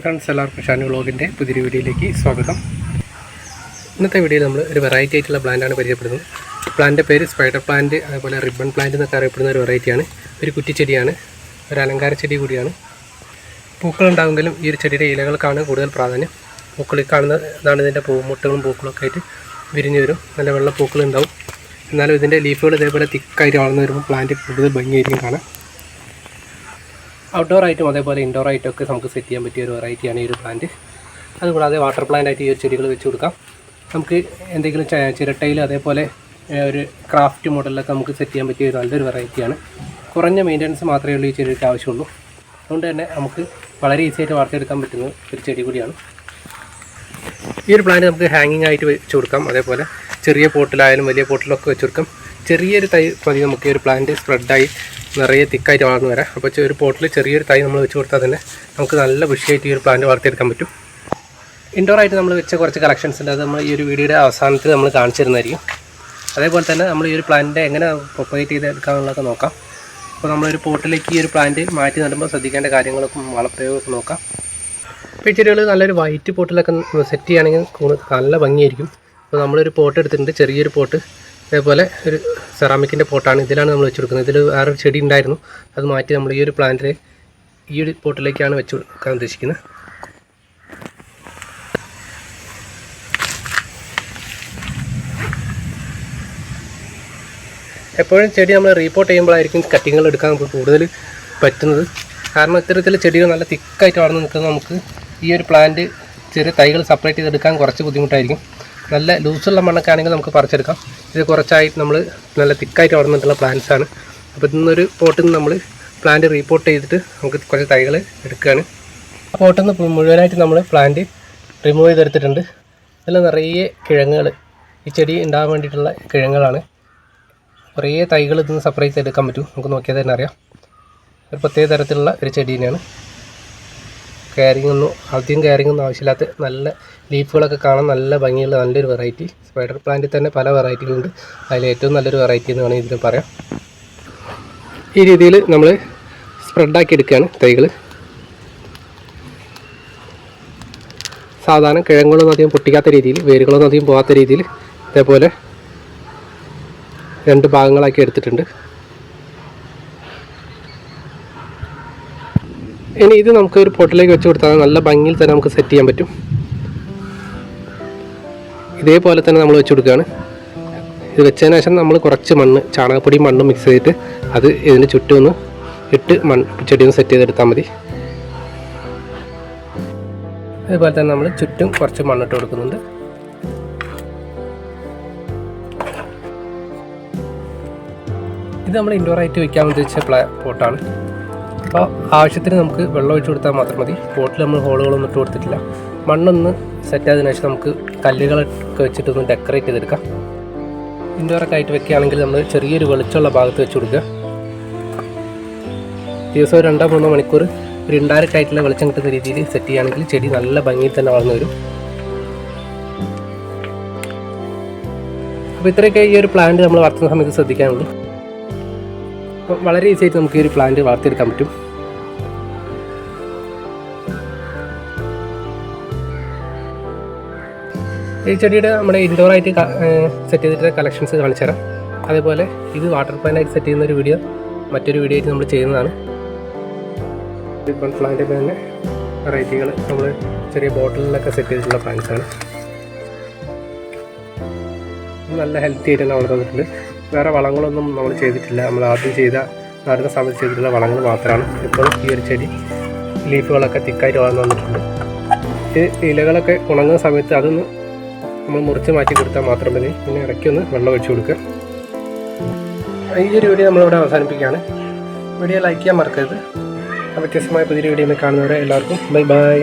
Friends എല്ലാവർക്കും ഷാനു വ്ളോഗിന്റെ പുതിയൊരു വീഡിയോയിലേക്ക് സ്വാഗതം. ഇന്നത്തെ വീഡിയോയിൽ നമ്മൾ ഒരു വെറൈറ്റി ആയിട്ടുള്ള പ്ലാന്റാണ് പരിചയപ്പെടുന്നത്. പ്ലാന്റിന്റെ പേര് സ്പൈഡർ പ്ലാന്റ് അതുപോലെ റിബൺ പ്ലാന്റ് എന്നൊക്കെ അറിയപ്പെടുന്ന ഒരു വെറൈറ്റിയാണ് ഒരു കുറ്റിച്ചെടിയാണ് ഒരു അലങ്കാര ചെടി കൂടിയാണ്. പൂക്കളുണ്ടാകുമെങ്കിലും ഈ ഒരു ചെടിയുടെ ഇലകൾക്കാണ് കൂടുതൽ പ്രാധാന്യം. പൂക്കളിൽ കാണുന്നതാണ് ഇതിന്റെ പൂമുട്ടകളും പൂക്കളൊക്കെ ആയിട്ട് വിരിഞ്ഞു വരും. നല്ല വെള്ള പൂക്കളുണ്ടാവും. എന്നാലും ഇതിന്റെ ലീഫുകൾ ഇതേപോലെ തിക്കായിട്ട് വളർന്നു വരുമ്പോൾ പ്ലാന്റ് കൂടുതൽ ഭംഗിയായിരിക്കും കാണാം ഔട്ട്ഡോർ ആയിട്ടും അതേപോലെ ഇൻഡോർ ആയിട്ടും ഒക്കെ നമുക്ക് സെറ്റ് ചെയ്യാൻ പറ്റിയ ഒരു വെറൈറ്റിയാണ് ഈ ഒരു പ്ലാന്റ് അതുകൂടാതെ വാട്ടർ പ്ലാന്റ് ആയിട്ട് ഈ ഒരു ചെടികൾ വെച്ച് കൊടുക്കാം. നമുക്ക് എന്തെങ്കിലും ചിരട്ടയിൽ അതേപോലെ ഒരു ക്രാഫ്റ്റ് മോഡലിലൊക്കെ നമുക്ക് സെറ്റ് ചെയ്യാൻ പറ്റിയ ഒരു നല്ലൊരു വെറൈറ്റിയാണ് കുറഞ്ഞ മെയിന്റനൻസ് മാത്രമേ ഉള്ളൂ ഈ ചെടിക്ക് ആവശ്യമുള്ളൂ. അതുകൊണ്ട് തന്നെ നമുക്ക് വളരെ ഈസി ആയിട്ട് വളർത്തിയെടുക്കാൻ പറ്റുന്ന ഒരു ചെടി കൂടിയാണ്. ഈ ഒരു പ്ലാന്റ് നമുക്ക് ഹാങ്ങിങ് ആയിട്ട് വെച്ച് കൊടുക്കാം. അതേപോലെ ചെറിയ പോട്ടിലായാലും വലിയ പോട്ടിലൊക്കെ വെച്ച് കൊടുക്കാം. ചെറിയൊരു തൈ മതി നമുക്ക് ഒരു പ്ലാന്റ് സ്പ്രെഡായി നിറയെ തിക്കായിട്ട് വളർന്നു വരാം. അപ്പോൾ ഒരു പോട്ടിൽ ചെറിയൊരു തൈ നമ്മൾ വെച്ച് കൊടുത്താൽ തന്നെ നമുക്ക് നല്ല ബുഷിയായിട്ട് ഈ ഒരു പ്ലാന്റ് വളർത്തിയെടുക്കാൻ പറ്റും. ഇൻഡോർ ആയിട്ട് നമ്മൾ വെച്ച കുറച്ച് കളക്ഷൻസ് ഉണ്ട്. അത് നമ്മൾ ഈ ഒരു വീഡിയോയുടെ അവസാനത്തിൽ നമ്മൾ കാണിച്ചു തരുന്നതായിരിക്കും അതേപോലെ തന്നെ നമ്മൾ ഈ ഒരു പ്ലാന്റിന്റെ എങ്ങനെ പ്രൊപ്പറേറ്റ് ചെയ്തെടുക്കാമെന്നുള്ളതൊക്കെ നോക്കാം. അപ്പോൾ നമ്മളൊരു പോട്ടിലേക്ക് ഈ ഒരു പ്ലാന്റ് മാറ്റി നടുമ്പോൾ ശ്രദ്ധിക്കേണ്ട കാര്യങ്ങളൊക്കെ വളപ്രയോഗമൊക്കെ നോക്കാം. ഇപ്പോൾ ചെടികൾ നല്ലൊരു വൈറ്റ് പോട്ടിലൊക്കെ സെറ്റ് ചെയ്യുകയാണെങ്കിൽ നല്ല ഭംഗിയായിരിക്കും. അപ്പോൾ നമ്മളൊരു പോട്ട് എടുത്തിട്ടുണ്ട്. ചെറിയൊരു പോട്ട് അതേപോലെ ഒരു സെറാമിക്കിന്റെ പോട്ടാണ്. ഇതിലാണ് നമ്മൾ വെച്ച് കൊടുക്കുന്നത് ഇതിൽ വേറൊരു ചെടി ഉണ്ടായിരുന്നു. അത് മാറ്റി നമ്മൾ ഈ ഒരു പ്ലാന്റിൽ ഈ ഒരു പോട്ടിലേക്കാണ് വെച്ച് കൊടുക്കാൻ ഉദ്ദേശിക്കുന്നത്. എപ്പോഴും ചെടി നമ്മൾ റീപോർട്ട് ചെയ്യുമ്പോഴായിരിക്കും കട്ടിങ്ങൾ എടുക്കാൻ നമുക്ക് കൂടുതൽ പറ്റുന്നത്. കാരണം ഇത്തരത്തിൽ ചെടികൾ നല്ല തിക്കായിട്ട് വളർന്ന് നിൽക്കുന്നത് നമുക്ക് ഈ ഒരു പ്ലാന്റ് ചെറിയ തൈകൾ സെപ്പറേറ്റ് ചെയ്തെടുക്കാൻ കുറച്ച് ബുദ്ധിമുട്ടായിരിക്കും. നല്ല ലൂസുള്ള മണ്ണൊക്കെ നമുക്ക് പറിച്ചെടുക്കാം. ഇത് കുറച്ചായിട്ട് നമ്മൾ നല്ല തിക്കായിട്ട് വളർന്നിട്ടുള്ള പ്ലാന്റ്സ് ആണ്. അപ്പോൾ ഇന്നൊരു പോട്ടിൽ നിന്ന് നമ്മൾ പ്ലാന്റ് റീപോർട്ട് ചെയ്തിട്ട് നമുക്ക് കുറച്ച് തൈകൾ എടുക്കുകയാണ് പോട്ടിൽ നിന്ന് മുഴുവനായിട്ട് നമ്മൾ പ്ലാന്റ് റിമൂവ് ചെയ്തെടുത്തിട്ടുണ്ട്. ഇതിൽ നിറയെ കിഴങ്ങുകൾ ഈ ചെടി ഉണ്ടാകാൻ വേണ്ടിയിട്ടുള്ള കിഴങ്ങുകളാണ്. കുറേ തൈകൾ ഇതിൽ നിന്ന് സെപ്പറേറ്റ് എടുക്കാൻ പറ്റും. നമുക്ക് നോക്കിയാൽ തന്നെ അറിയാം. ഒരു പ്രത്യേക തരത്തിലുള്ള ഒരു ചെടി തന്നെയാണ്. കെയറിങ് ഒന്നും അധികം കയറിങ് ഒന്നും ആവശ്യമില്ലാത്ത നല്ല ലീഫുകളൊക്കെ കാണാൻ നല്ല ഭംഗിയുള്ള നല്ലൊരു വെറൈറ്റി സ്പൈഡർ പ്ലാന്റിൽ തന്നെ പല വെറൈറ്റികളുണ്ട് അതിൽ ഏറ്റവും നല്ലൊരു വെറൈറ്റി എന്ന് വേണമെങ്കിൽ ഇതിന് പറയാം. ഈ രീതിയിൽ നമ്മൾ സ്പ്രെഡാക്കി എടുക്കുകയാണ് തൈകൾ സാധാരണ കിഴങ്ങുകളൊന്നും അധികം പൊട്ടിക്കാത്ത രീതിയിൽ വേരുകളൊന്നും അധികം പോകാത്ത രീതിയിൽ ഇതേപോലെ രണ്ട് ഭാഗങ്ങളാക്കി എടുത്തിട്ടുണ്ട്. ഇനി ഇത് നമുക്ക് ഒരു പൊട്ടിലേക്ക് വെച്ച് കൊടുത്താൽ നല്ല ഭംഗിയിൽ തന്നെ നമുക്ക് സെറ്റ് ചെയ്യാൻ പറ്റും. ഇതേപോലെ തന്നെ നമ്മൾ വെച്ച് കൊടുക്കുകയാണ്. ഇത് വെച്ചതിന് ശേഷം നമ്മൾ കുറച്ച് മണ്ണ് ചാണകപ്പൊടിയും മണ്ണും മിക്സ് ചെയ്തിട്ട് അത് ഇതിന് ചുറ്റും ഒന്ന് ഇട്ട് മണ്ണ് ചെടി ഒന്ന് സെറ്റ് ചെയ്തെടുത്താൽ മതി. അതുപോലെ തന്നെ നമ്മൾ ചുറ്റും കുറച്ച് മണ്ണിട്ട് കൊടുക്കുന്നുണ്ട്. ഇത് നമ്മൾ ഇൻഡോർ ആയിട്ട് വെക്കാൻ ഉദ്ദേശിച്ച പ്ലാ പോട്ടാണ് അപ്പോൾ ആവശ്യത്തിന് നമുക്ക് വെള്ളം ഒഴിച്ചു കൊടുത്താൽ മാത്രം മതി. പോട്ടിൽ നമ്മൾ ഹോളുകളൊന്നും ഇട്ട് കൊടുത്തിട്ടില്ല. മണ്ണൊന്ന് സെറ്റ് ആയതിനു ശേഷം നമുക്ക് കല്ലുകളൊക്കെ വെച്ചിട്ടൊന്ന് ഡെക്കറേറ്റ് ചെയ്തെടുക്കാം. ഇൻഡോറൊക്കെ ആയിട്ട് വെക്കുകയാണെങ്കിൽ നമ്മൾ ചെറിയൊരു വെളിച്ചമുള്ള ഭാഗത്ത് വെച്ച് കൊടുക്കുക. ദിവസം ഒരു രണ്ടോ മൂന്നോ മണിക്കൂർ ഒരു ഇൻഡയറക്റ്റ് ആയിട്ടുള്ള വെളിച്ചം കിട്ടുന്ന രീതിയിൽ സെറ്റ് ചെയ്യുകയാണെങ്കിൽ ചെടി നല്ല ഭംഗിയിൽ തന്നെ വളർന്നു വരും. അപ്പോൾ ഇത്രയൊക്കെ ഈ ഒരു പ്ലാന്റ് നമ്മൾ വളർത്തുന്ന സമയത്ത് ശ്രദ്ധിക്കാനുള്ളൂ. അപ്പോൾ വളരെ ഈസി ആയിട്ട് നമുക്ക് ഈ ഒരു പ്ലാന്റ് വളർത്തിയെടുക്കാൻ പറ്റും. ഈ ചെടിയുടെ നമ്മുടെ ഇൻഡോർ ആയിട്ട് സെറ്റ് ചെയ്തിട്ട് കളക്ഷൻസ് കാണിച്ചു തരാം അതേപോലെ ഇത് വാട്ടർ പ്ലാന്റ് ആയിട്ട് സെറ്റ് ചെയ്യുന്ന ഒരു വീഡിയോ മറ്റൊരു വീഡിയോ ആയിട്ട് നമ്മൾ ചെയ്യുന്നതാണ്. ഡിഫറെന്റ് പ്ലാന്റിന്റെ തന്നെ വെറൈറ്റികൾ നമ്മൾ ചെറിയ ബോട്ടിലിലൊക്കെ സെറ്റ് ചെയ്തിട്ടുള്ള പ്ലാന്റ്സാണ് നല്ല ഹെൽത്തി ആയിട്ട് തന്നെ വളർന്നിട്ടുണ്ട് വേറെ വളങ്ങളൊന്നും നമ്മൾ ചെയ്തിട്ടില്ല. നമ്മൾ ആദ്യം ചെയ്ത നടുന്ന സമയത്ത് ചെയ്തിട്ടുള്ള വളങ്ങൾ മാത്രമാണ് ഇപ്പോൾ ഈ ഒരു ചെടി ലീഫുകളൊക്കെ തിക്കായിട്ട് വളർന്നു വന്നിട്ടുണ്ട്. ഈ ഇലകളൊക്കെ ഉണങ്ങുന്ന സമയത്ത് അതൊന്ന് നമ്മൾ മുറിച്ച് മാറ്റി കൊടുത്താൽ മാത്രം മതി പിന്നെ ഇടയ്ക്ക് ഒന്ന് വെള്ളം ഒഴിച്ചു കൊടുക്കുക. ഈ ഒരു വീഡിയോ നമ്മളിവിടെ അവസാനിപ്പിക്കുകയാണ്. വീഡിയോ ലൈക്ക് ചെയ്യാൻ മറക്കരുത്. വ്യത്യസ്തമായ പുതിയ വീഡിയോ കാണുന്നവരെ എല്ലാവർക്കും ബൈ ബൈ